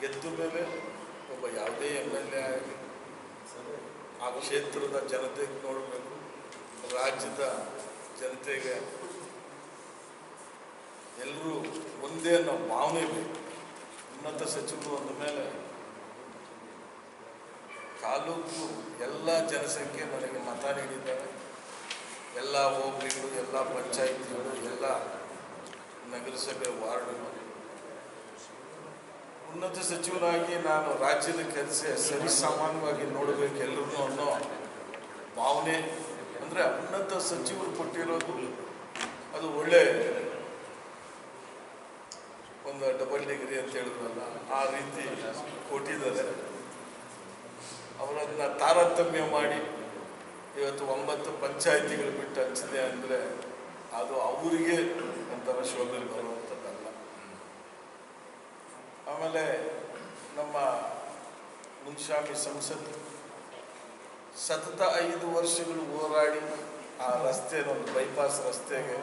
ಗೆದ್ದ ಮೇಲೆ ಒಬ್ಬ ಯಾವುದೇ ಎಂ ಎಲ್ ಎ ಆಗಲಿ ಆ ಕ್ಷೇತ್ರದ ಜನತೆಗೆ ನೋಡಬೇಕು, ರಾಜ್ಯದ ಜನತೆಗೆ ಎಲ್ಲರೂ ಒಂದೇ ಅನ್ನೋ ಭಾವನೆ ಬೇಕು. ಉನ್ನತ ಸಚಿವರು ಅಂದ ಮೇಲೆ ತಾಲೂಕು ಎಲ್ಲ ಜನಸಂಖ್ಯೆ ನನಗೆ ಮತ ನೀಡಿದ್ದಾರೆ. ಎಲ್ಲ ಹೋಬಳಿಗಳು, ಎಲ್ಲ ಪಂಚಾಯಿತಿಗಳು, ಎಲ್ಲ ನಗರಸಭೆ ವಾರ್ಡ್ಗಳು. ಉನ್ನತ ಸಚಿವನಾಗಿ ನಾನು ರಾಜ್ಯದ ಕೆಲಸ ಸರಿ ಸಾಮಾನ್ಯವಾಗಿ ನೋಡಬೇಕು ಎಲ್ಲರೂ ಅನ್ನೋ ಭಾವನೆ. ಅಂದರೆ ಉನ್ನತ ಸಚಿವರು ಕೊಟ್ಟಿರೋದು ಅದು ಒಳ್ಳೆ ಒಂದು ಡಬಲ್ ಡಿಗ್ರಿ ಅಂತ ಹೇಳಿದ್ರಲ್ಲ, ಆ ರೀತಿ ಕೊಟ್ಟಿದ್ದಾರೆ. ಅವರನ್ನು ತಾರತಮ್ಯ ಮಾಡಿ ಇವತ್ತು ಒಂಬತ್ತು ಪಂಚಾಯಿತಿಗಳು ಬಿಟ್ಟು ಹಂಚಿದೆ ಅಂದರೆ ಅದು ಅವರಿಗೆ ಒಂಥರ ಶೋಭೆ ಬರುವಂಥದ್ದಲ್ಲ ಆಮೇಲೆ ನಮ್ಮ ಮುನ್ಶಾಮಿ ಸಂಸತ್ ಸತತ ಐದು ವರ್ಷಗಳು ಹೋರಾಡಿ ಆ ರಸ್ತೆ, ಒಂದು ಬೈಪಾಸ್ ರಸ್ತೆಗೆ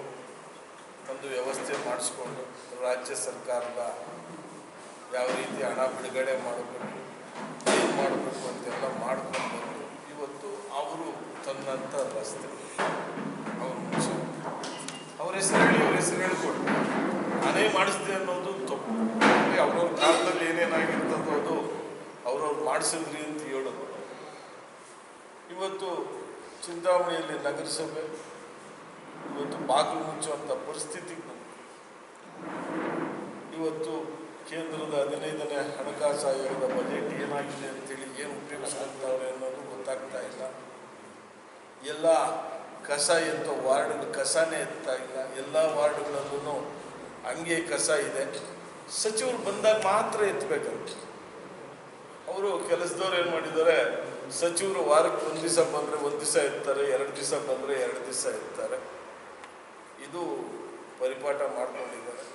ಒಂದು ವ್ಯವಸ್ಥೆ ಮಾಡಿಸ್ಕೊಂಡು ರಾಜ್ಯ ಸರ್ಕಾರದ ಯಾವ ರೀತಿ ಹಣ ಬಿಡುಗಡೆ ಮಾಡಬೇಕು, ಏನು ಮಾಡಬೇಕು ಅಂತೆಲ್ಲ ಮಾಡ್ಕೊಂಡು ಇವತ್ತು ಅವರು ತನ್ನಂಥ ರಸ್ತೆ. ಅವರು ಅವ್ರ ಹೆಸರು ಹೇಳಿ, ಅವ್ರ ಹೆಸರು ಹೇಳ್ಕೊಡು. ನಾನೇ ಮಾಡಿಸಿದೆ ಅನ್ನೋದು ತಪ್ಪು. ಅವ್ರವ್ರ ಕಾಲದಲ್ಲಿ ಏನೇನಾಗಿರ್ತದೋ ಅದು ಅವ್ರವ್ರು ಮಾಡಿಸಿದ್ರಿ ಅಂತ ಹೇಳೋದು. ಇವತ್ತು ಚಿಂತಾಮಣಿಯಲ್ಲಿ ನಗರಸಭೆ, ಇವತ್ತು ಬಾಗಿಲು ಮುಚ್ಚುವಂಥ ಪರಿಸ್ಥಿತಿಗೆ ಬಂತು. ಇವತ್ತು ಕೇಂದ್ರದ ಹದಿನೈದನೇ ಹಣಕಾಸು ಆಯೋಗದ ಬಜೆಟ್ ಏನಾಗಿದೆ ಅಂತೇಳಿ ಏನು ಉಪಯೋಗಿಸ್ಕೊಂತವ್ರೆ ಅನ್ನೋದು ಗೊತ್ತಾಗ್ತಾ ಇಲ್ಲ. ಎಲ್ಲ ಕಸ ಎತ್ತೋ ವಾರ್ಡ್ ಕಸನೇ ಎತ್ತಾ ಇಲ್ಲ. ಎಲ್ಲ ವಾರ್ಡ್ಗಳಲ್ಲೂ ಹಂಗೆ ಕಸ ಇದೆ. ಸಚಿವರು ಬಂದಾಗ ಮಾತ್ರ ಎತ್ತಬೇಕಂತ ಅವರು ಕೆಲಸದವ್ರು ಏನು ಮಾಡಿದ್ದಾರೆ, ಸಚಿವರು ವಾರಕ್ಕೆ ಒಂದು ದಿವಸ ಬಂದರೆ ಒಂದು ದಿವಸ ಇರ್ತಾರೆ ಎರಡು ದಿವಸ ಬಂದರೆ ಎರಡು ದಿವಸ ಇರ್ತಾರೆ ಇದು ಪರಿಪಾಠ ಮಾಡ್ಕೊಂಡಿದ್ದಾರೆ.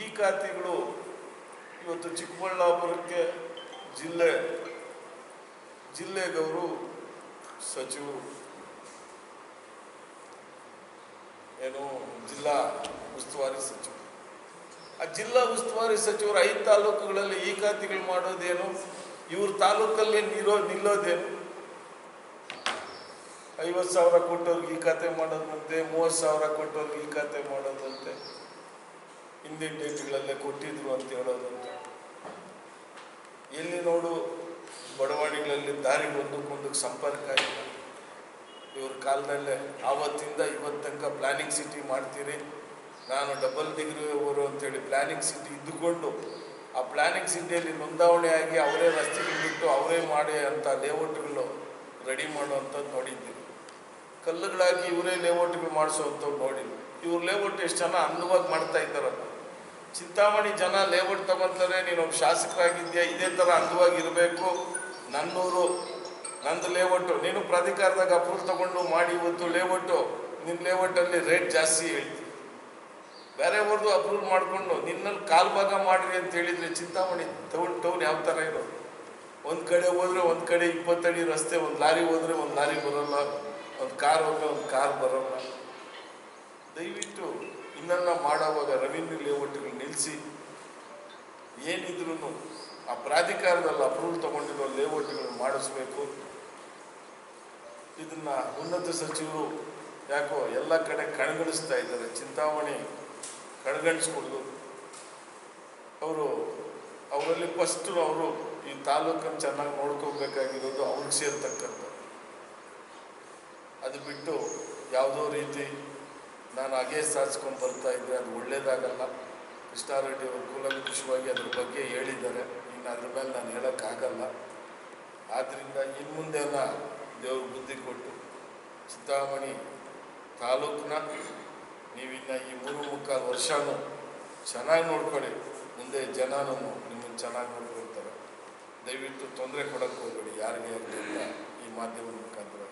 ಈ ಖಾತೆಗಳು ಇವತ್ತು ಚಿಕ್ಕಬಳ್ಳಾಪುರಕ್ಕೆ ಜಿಲ್ಲೆ, ಜಿಲ್ಲೆಗವರು ಸಚಿವರು. ಏನು ಜಿಲ್ಲಾ ಉಸ್ತುವಾರಿ ಸಚಿವರು. ಆ ಜಿಲ್ಲಾ ಉಸ್ತುವಾರಿ ಸಚಿವರು ಐದು ತಾಲೂಕುಗಳಲ್ಲಿ ಈ ಖಾತೆಗಳು ಮಾಡೋದೇನು? ಇವ್ರ ತಾಲೂಕಲ್ಲಿ ನಿರೋ ನಿಲ್ಲೋದೇನು? ಐವತ್ತು ಸಾವಿರ ಕೊಟ್ಟವ್ರಿಗೆ ಈ ಖಾತೆ ಮಾಡೋದಂತೆ, ಮೂವತ್ತು ಸಾವಿರ ಕೊಟ್ಟವ್ರಿಗೆ ಈ ಖಾತೆ ಮಾಡೋದಂತೆ. ಹಿಂದಿನ ಡೇಟ್ಗಳಲ್ಲೇ ಕೊಟ್ಟಿದ್ರು ಅಂತ ಹೇಳೋದಂತೆ. ಎಲ್ಲಿ ನೋಡು ಬಡವಾಡಿಗಳಲ್ಲಿ ದಾರಿ ಒಂದಕ್ಕೊಂದಕ್ಕೆ ಸಂಪರ್ಕ ಇಲ್ಲ. ಇವ್ರ ಕಾಲದಲ್ಲೇ ಆವತ್ತಿಂದ ಇವತ್ತು ತನಕ ಪ್ಲಾನಿಂಗ್ ಸಿಟಿ ಮಾಡ್ತೀರಿ. ನಾನು ಡಬಲ್ ಡಿಗ್ರಿ ಅಂತೇಳಿ ಪ್ಲಾನಿಂಗ್ ಸಿಟಿ ಇದ್ದುಕೊಂಡು, ಆ ಪ್ಲಾನಿಂಗ್ ಸಿಟಿಯಲ್ಲಿ ನೋಂದಾವಣೆ ಆಗಿ ಅವರೇ ರಸ್ತೆಗಳು ಬಿಟ್ಟು ಅವರೇ ಮಾಡಿ ಅಂತ ಲೇಔಟ್ಗಳು ರೆಡಿ ಮಾಡುವಂಥದ್ದು ನೋಡಿದ್ದೀವಿ ಕಲ್ಲುಗಳಾಗಿ ಇವರೇ ಲೇಔಟ್ಗಳು ಮಾಡಿಸುವಂಥವ್ರು ನೋಡಿದ್ವಿ. ಇವ್ರು ಲೇಔಟ್ ಎಷ್ಟು ಜನ ಅನ್ನವಾಗಿ ಮಾಡ್ತಾ ಇದ್ದಾರಲ್ಲ ಚಿಂತಾಮಣಿ ಜನ ಲೇಔಟ್ ತಗೊಂತಾರೆ ನೀನು ಒಬ್ಬ ಶಾಸಕರಾಗಿದ್ಯಾ ಇದೇ ಥರ ಅಂದವಾಗಿ ಇರಬೇಕು ನನ್ನೂರು, ನಂದು ಲೇಔಟು. ನೀನು ಪ್ರಾಧಿಕಾರದಾಗ ಅಪ್ರೂವ್ ತಗೊಂಡು ಮಾಡಿ ಇವತ್ತು ಲೇಔಟು. ನಿನ್ನ ಲೇಔಟಲ್ಲಿ ರೇಟ್ ಜಾಸ್ತಿ ಹೇಳ್ತಿ. ಬೇರೆ ಅವ್ರದ್ದು ಅಪ್ರೂವ್ ಮಾಡಿಕೊಂಡು, ನಿನ್ನಲ್ಲಿ ಕಾಲು ಭಾಗ ಮಾಡಿರಿ ಅಂತ ಹೇಳಿದರೆ ಚಿಂತಾಮಣಿ, ಟೌನ್ ಟೌನ್ ಯಾವ ಥರ ಇರೋ ಒಂದು ಕಡೆ ಹೋದರೆ ಒಂದು ಕಡೆ ಇಪ್ಪತ್ತಡಿ ರಸ್ತೆ, ಒಂದು ಲಾರಿ ಹೋದರೆ ಒಂದು ಲಾರಿ ಬರೋಲ್ಲ, ಒಂದು ಕಾರ್ ಹೋದರೆ ಒಂದು ಕಾರ್ ಬರೋಲ್ಲ. ದಯವಿಟ್ಟು ಇನ್ನನ್ನು ಮಾಡೋವಾಗ ರವೀಂದ್ರ ಲೇಔಟ್ಗಳು ನಿಲ್ಲಿಸಿ ಏನಿದ್ರೂ ಆ ಪ್ರಾಧಿಕಾರದಲ್ಲಿ ಅಪ್ರೂವಲ್ ತಗೊಂಡಿರೋ ಲೇಔಟ್ಗಳನ್ನು ಮಾಡಿಸ್ಬೇಕು. ಇದನ್ನು ಉನ್ನತ ಸಚಿವರು ಯಾಕೋ ಎಲ್ಲ ಕಡೆ ಕಣ್ಗಳಿಸ್ತಾ ಇದ್ದಾರೆ. ಚಿಂತಾಮಣಿ ಕಣ್ಗಣಿಸ್ಕೊಡ್ದು ಅವರು, ಅವರಲ್ಲಿ ಫಸ್ಟ್ ಅವರು ಈ ತಾಲೂಕನ್ನು ಚೆನ್ನಾಗಿ ನೋಡ್ಕೋಬೇಕಾಗಿರೋದು ಅವ್ರಿಗೆ ಸೇರ್ತಕ್ಕಂಥ ಅದು ಬಿಟ್ಟು ಯಾವುದೋ ರೀತಿ ನಾನು ಹಾಗೆ ಸಾಧಿಸ್ಕೊಂಡು ಬರ್ತಾ ಇದ್ದೆ, ಅದು ಒಳ್ಳೇದಾಗಲ್ಲ. ಕೃಷ್ಣಾರೆಡ್ಡಿ ಅವರು ಕೂಲಂಕುಷವಾಗಿ ಅದ್ರ ಬಗ್ಗೆ ಹೇಳಿದ್ದಾರೆ. ಇನ್ನು ಅದ್ರ ಮೇಲೆ ನಾನು ಹೇಳೋಕ್ಕಾಗಲ್ಲ. ಆದ್ದರಿಂದ ಇನ್ನು ಮುಂದೆಲ್ಲ ದೇವ್ರ ಬುದ್ಧಿ ಕೊಟ್ಟು ಚಿಂತಾಮಣಿ ತಾಲೂಕಿನ ನೀವಿನ್ನ ಈ ಮೂರು ಮುಕ್ಕಾಲು ವರ್ಷನೂ ಚೆನ್ನಾಗಿ ನೋಡ್ಕೊಳ್ಳಿ. ಮುಂದೆ ಜನನೂ ನಿಮ್ಮನ್ನು ಚೆನ್ನಾಗಿ ನೋಡ್ಕೊಳ್ತಾರೆ. ದಯವಿಟ್ಟು ತೊಂದರೆ ಕೊಡೋಕ್ಕೆ ಹೋಗಬೇಡಿ. ಯಾರಿಗೆ ಅಂತ ಈ ಮಾಧ್ಯಮದ ಮುಖಾಂತರ